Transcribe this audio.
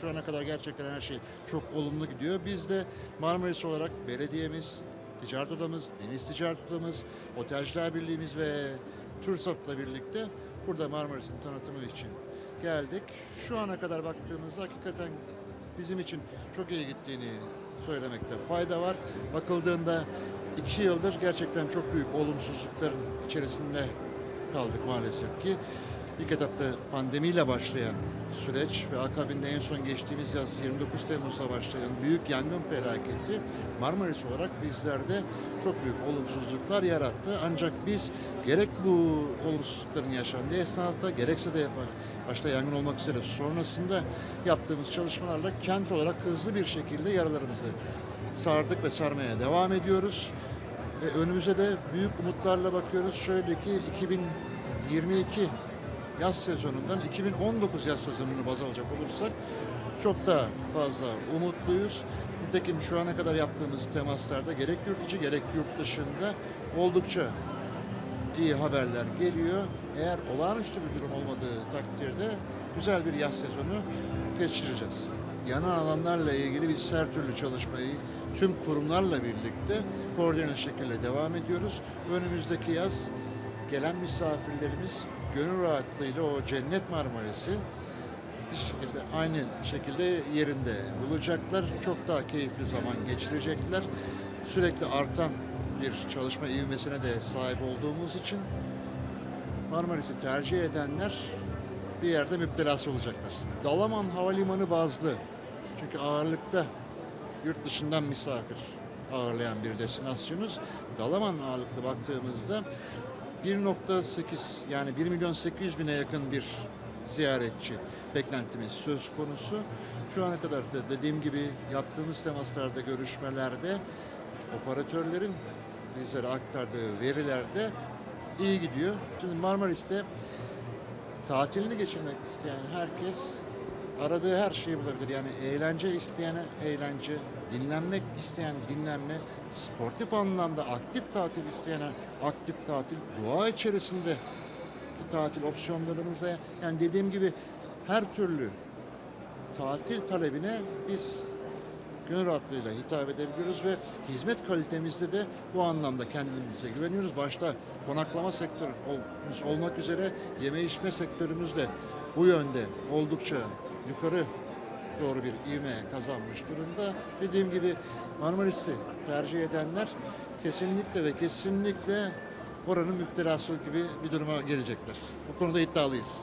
Şu ana kadar gerçekten her şey çok olumlu gidiyor. Biz de Marmaris olarak belediyemiz, ticaret odamız, deniz ticaret odamız, otelciler birliğimiz ve TÜRSAP'la birlikte burada Marmaris'in tanıtımı için geldik. Şu ana kadar baktığımızda hakikaten bizim için çok iyi gittiğini söylemekte fayda var. Bakıldığında iki yıldır gerçekten çok büyük olumsuzlukların içerisinde kaldık maalesef ki. İlk etapta pandemiyle başlayan süreç ve akabinde en son geçtiğimiz yaz 29 Temmuz'da başlayan büyük yangın felaketi Marmaris olarak bizlerde çok büyük olumsuzluklar yarattı. Ancak biz gerek bu olumsuzlukların yaşandığı esnada gerekse de başta yangın olmak üzere sonrasında yaptığımız çalışmalarla kent olarak hızlı bir şekilde yaralarımızı sardık ve sarmaya devam ediyoruz. Ve önümüze de büyük umutlarla bakıyoruz. Şöyle ki 2022 yaz sezonundan 2019 yaz sezonunu baz alacak olursak çok daha fazla umutluyuz. Nitekim şu ana kadar yaptığımız temaslarda gerek yurt içi gerek yurt dışında oldukça iyi haberler geliyor. Eğer olağanüstü bir durum olmadığı takdirde güzel bir yaz sezonu geçireceğiz. Yanan alanlarla ilgili biz her türlü çalışmayı tüm kurumlarla birlikte koordineli şekilde devam ediyoruz. Önümüzdeki yaz gelen misafirlerimiz gönül rahatlığıyla o cennet Marmaris'i bir şekilde aynı şekilde yerinde bulacaklar. Çok daha keyifli zaman geçirecekler. Sürekli artan bir çalışma ivmesine de sahip olduğumuz için Marmaris'i tercih edenler bir yerde müptelası olacaklar. Dalaman Havalimanı bazlı. Çünkü ağırlıkta yurt dışından misafir ağırlayan bir destinasyonuz. Dalaman ağırlıklı baktığımızda 1.8 yani 1 milyon 800 bine yakın bir ziyaretçi beklentimiz söz konusu. Şu ana kadar da dediğim gibi yaptığımız temaslarda, görüşmelerde operatörlerin bizlere aktardığı verilerde iyi gidiyor. Şimdi Marmaris'te tatilini geçirmek isteyen herkes aradığı her şeyi bulabilir. Yani eğlence isteyene eğlence, dinlenmek isteyen dinlenme, sportif anlamda aktif tatil isteyene aktif tatil, doğa içerisinde tatil opsiyonlarımıza yani dediğim gibi her türlü tatil talebine biz gönül rahatlığıyla hitap edebiliyoruz ve hizmet kalitemizde de bu anlamda kendimize güveniyoruz. Başta konaklama sektörümüz olmak üzere yeme içme sektörümüz de bu yönde oldukça yukarı doğru bir ivme kazanmış durumda. Dediğim gibi Marmaris'i tercih edenler kesinlikle ve kesinlikle oranın müptelası gibi bir duruma gelecekler. Bu konuda iddialıyız.